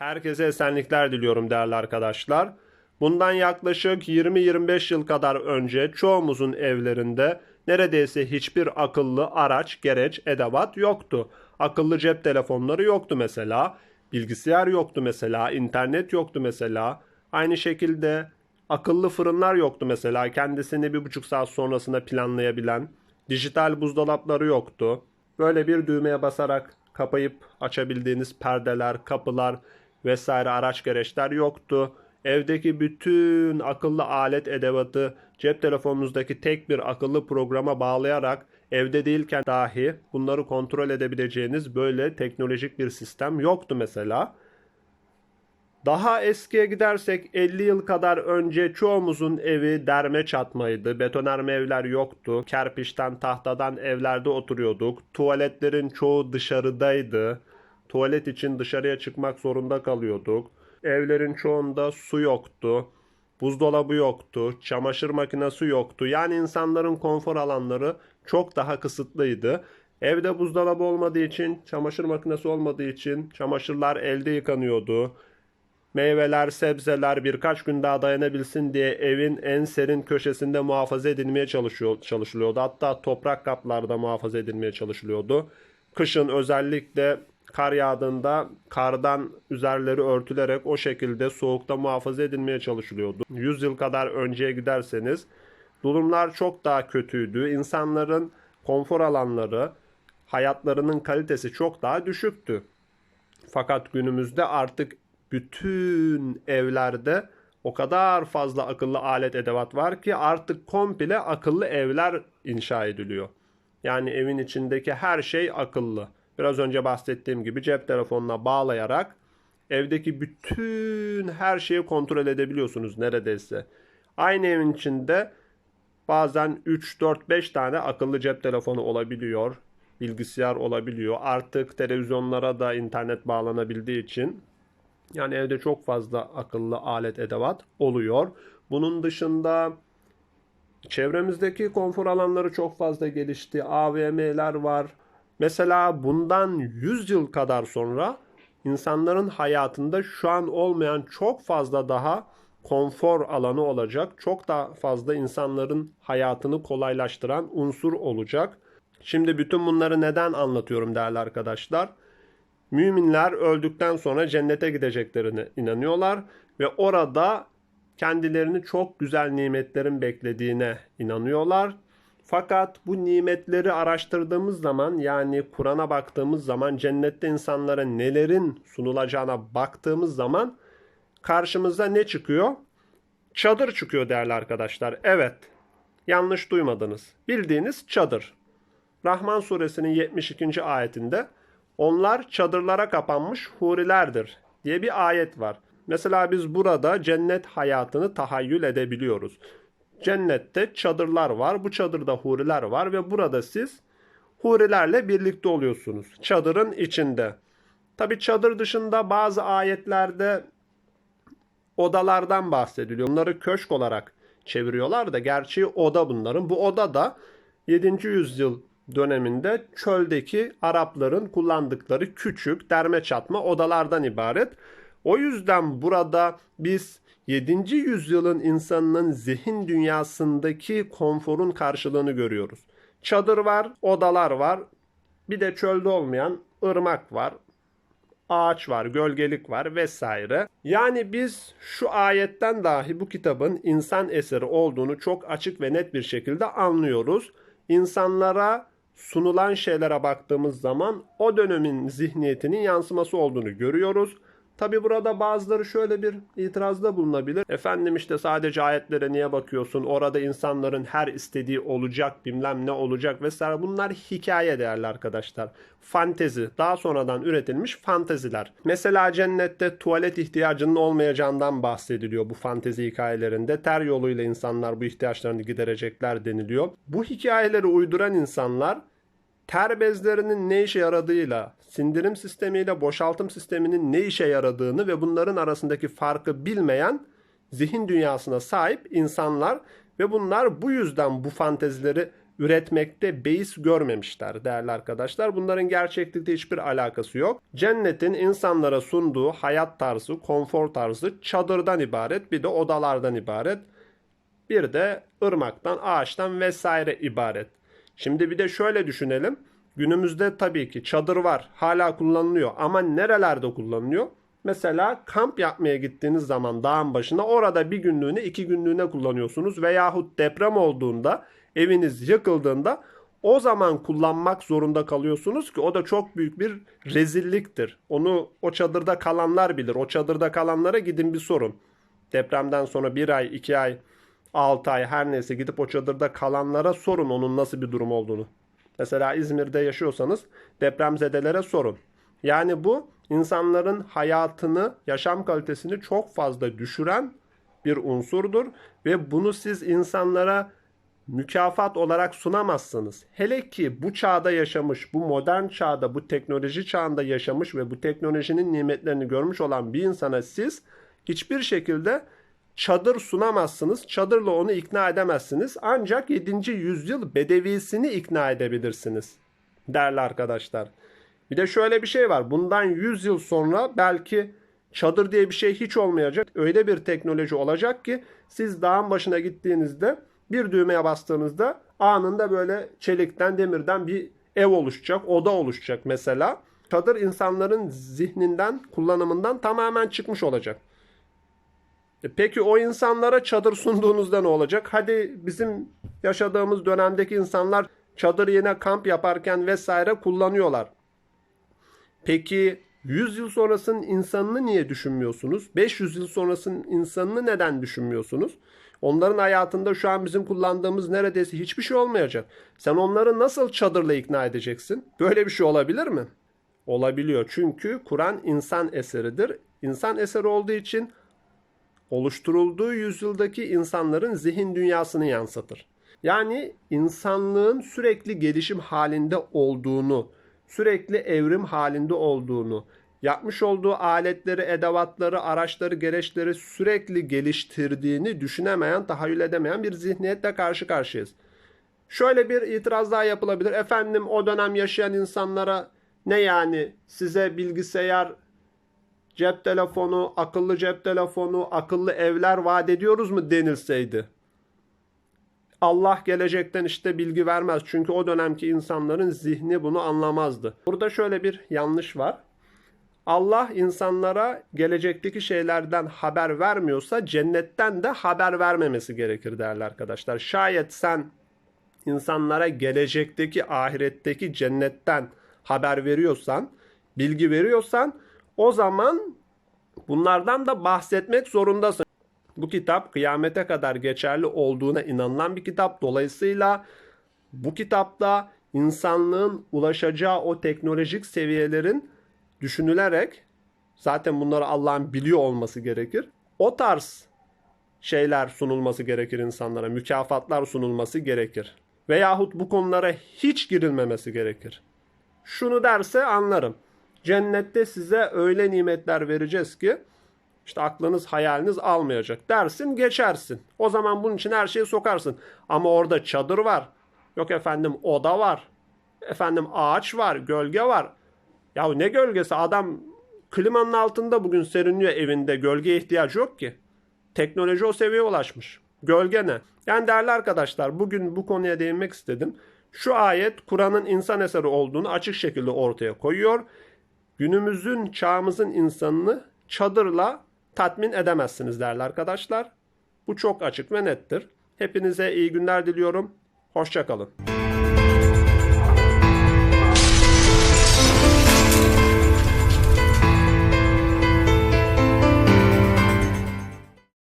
Herkese esenlikler diliyorum değerli arkadaşlar. Bundan yaklaşık 20-25 yıl kadar önce çoğumuzun evlerinde neredeyse hiçbir akıllı araç, gereç, edevat yoktu. Akıllı cep telefonları yoktu mesela. Bilgisayar yoktu mesela, internet yoktu mesela. Aynı şekilde akıllı fırınlar yoktu mesela. Kendisini bir buçuk saat sonrasında planlayabilen. Dijital buzdolapları yoktu. Böyle bir düğmeye basarak kapayıp açabildiğiniz perdeler, kapılar vesaire araç gereçler yoktu. Evdeki bütün akıllı alet edevatı cep telefonunuzdaki tek bir akıllı programa bağlayarak evde değilken dahi bunları kontrol edebileceğiniz böyle teknolojik bir sistem yoktu mesela. Daha eskiye gidersek 50 yıl kadar önce çoğumuzun evi derme çatmaydı. Betonarme evler yoktu. Kerpiçten, tahtadan evlerde oturuyorduk. Tuvaletlerin çoğu dışarıdaydı. Tuvalet için dışarıya çıkmak zorunda kalıyorduk. Evlerin çoğunda su yoktu. Buzdolabı yoktu, çamaşır makinesi yoktu. Yani insanların konfor alanları çok daha kısıtlıydı. Evde buzdolabı olmadığı için, çamaşır makinesi olmadığı için çamaşırlar elde yıkanıyordu. Meyveler, sebzeler birkaç gün daha dayanabilsin diye evin en serin köşesinde muhafaza edilmeye çalışıyor, çalışılıyordu. Hatta toprak kaplarda muhafaza edilmeye çalışılıyordu. Kışın özellikle kar yağdığında kardan üzerleri örtülerek o şekilde soğukta muhafaza edilmeye çalışılıyordu. 100 yıl kadar önceye giderseniz durumlar çok daha kötüydü. İnsanların konfor alanları, hayatlarının kalitesi çok daha düşüktü. Fakat günümüzde artık bütün evlerde o kadar fazla akıllı alet edevat var ki artık komple akıllı evler inşa ediliyor. Yani evin içindeki her şey akıllı. Biraz önce bahsettiğim gibi cep telefonuna bağlayarak evdeki bütün her şeyi kontrol edebiliyorsunuz neredeyse. Aynı evin içinde bazen 3 4 5 tane akıllı cep telefonu olabiliyor. Bilgisayar olabiliyor. Artık televizyonlara da internet bağlanabildiği için yani evde çok fazla akıllı alet edevat oluyor. Bunun dışında çevremizdeki konfor alanları çok fazla gelişti. AVM'ler var. Mesela bundan 100 yıl kadar sonra insanların hayatında şu an olmayan çok fazla daha konfor alanı olacak. Çok daha fazla insanların hayatını kolaylaştıran unsur olacak. Şimdi bütün bunları neden anlatıyorum değerli arkadaşlar? Müminler öldükten sonra cennete gideceklerine inanıyorlar ve orada kendilerini çok güzel nimetlerin beklediğine inanıyorlar. Fakat bu nimetleri araştırdığımız zaman yani Kur'an'a baktığımız zaman cennette insanlara nelerin sunulacağına baktığımız zaman karşımıza ne çıkıyor? Çadır çıkıyor değerli arkadaşlar. Evet. Yanlış duymadınız. Bildiğiniz çadır. Rahman suresinin 72. ayetinde onlar çadırlara kapanmış hurilerdir diye bir ayet var. Mesela biz burada cennet hayatını tahayyül edebiliyoruz. Cennette çadırlar var. Bu çadırda huriler var ve burada siz hurilerle birlikte oluyorsunuz. Çadırın içinde. Tabi çadır dışında bazı ayetlerde odalardan bahsediliyor. Bunları köşk olarak çeviriyorlar da gerçi oda bunların. Bu oda da 7. yüzyıl döneminde çöldeki Arapların kullandıkları küçük derme çatma odalardan ibaret. O yüzden burada biz 7. yüzyılın insanının zihin dünyasındaki konforun karşılığını görüyoruz. Çadır var, odalar var. Bir de çölde olmayan ırmak var. Ağaç var, gölgelik var vesaire. Yani biz şu ayetten dahi bu kitabın insan eseri olduğunu çok açık ve net bir şekilde anlıyoruz. İnsanlara sunulan şeylere baktığımız zaman o dönemin zihniyetinin yansıması olduğunu görüyoruz. Tabi burada bazıları şöyle bir itirazda bulunabilir. Efendim işte sadece ayetlere niye bakıyorsun? Orada insanların her istediği olacak, bilmem ne olacak vesaire. Bunlar hikaye değerli arkadaşlar. Fantezi, daha sonradan üretilmiş fanteziler. Mesela cennette tuvalet ihtiyacının olmayacağından bahsediliyor bu fantezi hikayelerinde. Ter yoluyla insanlar bu ihtiyaçlarını giderecekler deniliyor. Bu hikayeleri uyduran insanlar ter bezlerinin ne işe yaradığıyla, sindirim sistemiyle boşaltım sisteminin ne işe yaradığını ve bunların arasındaki farkı bilmeyen zihin dünyasına sahip insanlar ve bunlar bu yüzden bu fantezileri üretmekte beis görmemişler değerli arkadaşlar. Bunların gerçeklikte hiçbir alakası yok. Cennetin insanlara sunduğu hayat tarzı, konfor tarzı çadırdan ibaret, bir de odalardan ibaret. Bir de ırmaktan, ağaçtan vesaire ibaret. Şimdi bir de şöyle düşünelim. Günümüzde tabii ki çadır var. Hala kullanılıyor ama nerelerde kullanılıyor? Mesela kamp yapmaya gittiğiniz zaman dağın başına orada bir günlüğüne iki günlüğüne kullanıyorsunuz. Veyahut deprem olduğunda eviniz yıkıldığında o zaman kullanmak zorunda kalıyorsunuz ki o da çok büyük bir rezilliktir. Onu o çadırda kalanlar bilir. O çadırda kalanlara gidin bir sorun. Depremden sonra bir ay, iki ay, altı ay her neyse gidip o çadırda kalanlara sorun onun nasıl bir durum olduğunu. Mesela İzmir'de yaşıyorsanız depremzedelere sorun. Yani bu insanların hayatını, yaşam kalitesini çok fazla düşüren bir unsurdur ve bunu siz insanlara mükafat olarak sunamazsınız. Hele ki bu çağda yaşamış, bu modern çağda, bu teknoloji çağında yaşamış ve bu teknolojinin nimetlerini görmüş olan bir insana siz hiçbir şekilde çadır sunamazsınız. Çadırla onu ikna edemezsiniz. Ancak 7. yüzyıl bedevisini ikna edebilirsiniz. Değerli arkadaşlar. Bir de şöyle bir şey var. Bundan 100 yıl sonra belki çadır diye bir şey hiç olmayacak. Öyle bir teknoloji olacak ki siz dağın başına gittiğinizde bir düğmeye bastığınızda anında böyle çelikten, demirden bir ev oluşacak, oda oluşacak mesela. Çadır insanların zihninden, kullanımından tamamen çıkmış olacak. E Peki o insanlara çadır sunduğunuzda ne olacak? Hadi bizim yaşadığımız dönemdeki insanlar çadır yine kamp yaparken vesaire kullanıyorlar. Peki 100 yıl sonrasının insanını niye düşünmüyorsunuz? 500 yıl sonrasının insanını neden düşünmüyorsunuz? Onların hayatında şu an bizim kullandığımız neredeyse hiçbir şey olmayacak. Sen onları nasıl çadırla ikna edeceksin? Böyle bir şey olabilir mi? Olabiliyor. Çünkü Kur'an insan eseridir. İnsan eseri olduğu için oluşturulduğu yüzyıldaki insanların zihin dünyasını yansıtır. Yani insanlığın sürekli gelişim halinde olduğunu, sürekli evrim halinde olduğunu, yapmış olduğu aletleri, edevatları, araçları, gereçleri sürekli geliştirdiğini düşünemeyen, tahayyül edemeyen bir zihniyetle karşı karşıyayız. Şöyle bir itiraz daha yapılabilir. Efendim o dönem yaşayan insanlara ne yani size bilgisayar, cep telefonu, akıllı cep telefonu, akıllı evler vaat ediyoruz mu denilseydi? Allah gelecekten işte bilgi vermez. Çünkü o dönemki insanların zihni bunu anlamazdı. Burada şöyle bir yanlış var. Allah insanlara gelecekteki şeylerden haber vermiyorsa cennetten de haber vermemesi gerekir değerli arkadaşlar. Şayet sen insanlara gelecekteki ahiretteki cennetten haber veriyorsan, bilgi veriyorsan o zaman bunlardan da bahsetmek zorundasın. Bu kitap kıyamete kadar geçerli olduğuna inanılan bir kitap. Dolayısıyla bu kitapta insanlığın ulaşacağı o teknolojik seviyelerin düşünülerek zaten bunları Allah'ın biliyor olması gerekir. O tarz şeyler sunulması gerekir insanlara, mükafatlar sunulması gerekir. Veyahut bu konulara hiç girilmemesi gerekir. Şunu derse anlarım. Cennette size öyle nimetler vereceğiz ki işte aklınız hayaliniz almayacak dersin geçersin. O zaman bunun için her şeyi sokarsın. Ama orada çadır var. Yok efendim oda var. Efendim ağaç var, gölge var. Ya ne gölgesi adam klimanın altında bugün serinliyor evinde. Gölgeye ihtiyacı yok ki. Teknoloji o seviyeye ulaşmış. Gölge ne? Yani değerli arkadaşlar bugün bu konuya değinmek istedim. Şu ayet Kur'an'ın insan eseri olduğunu açık şekilde ortaya koyuyor. Günümüzün çağımızın insanını çadırla tatmin edemezsiniz değerli arkadaşlar. Bu çok açık ve nettir. Hepinize iyi günler diliyorum. Hoşçakalın.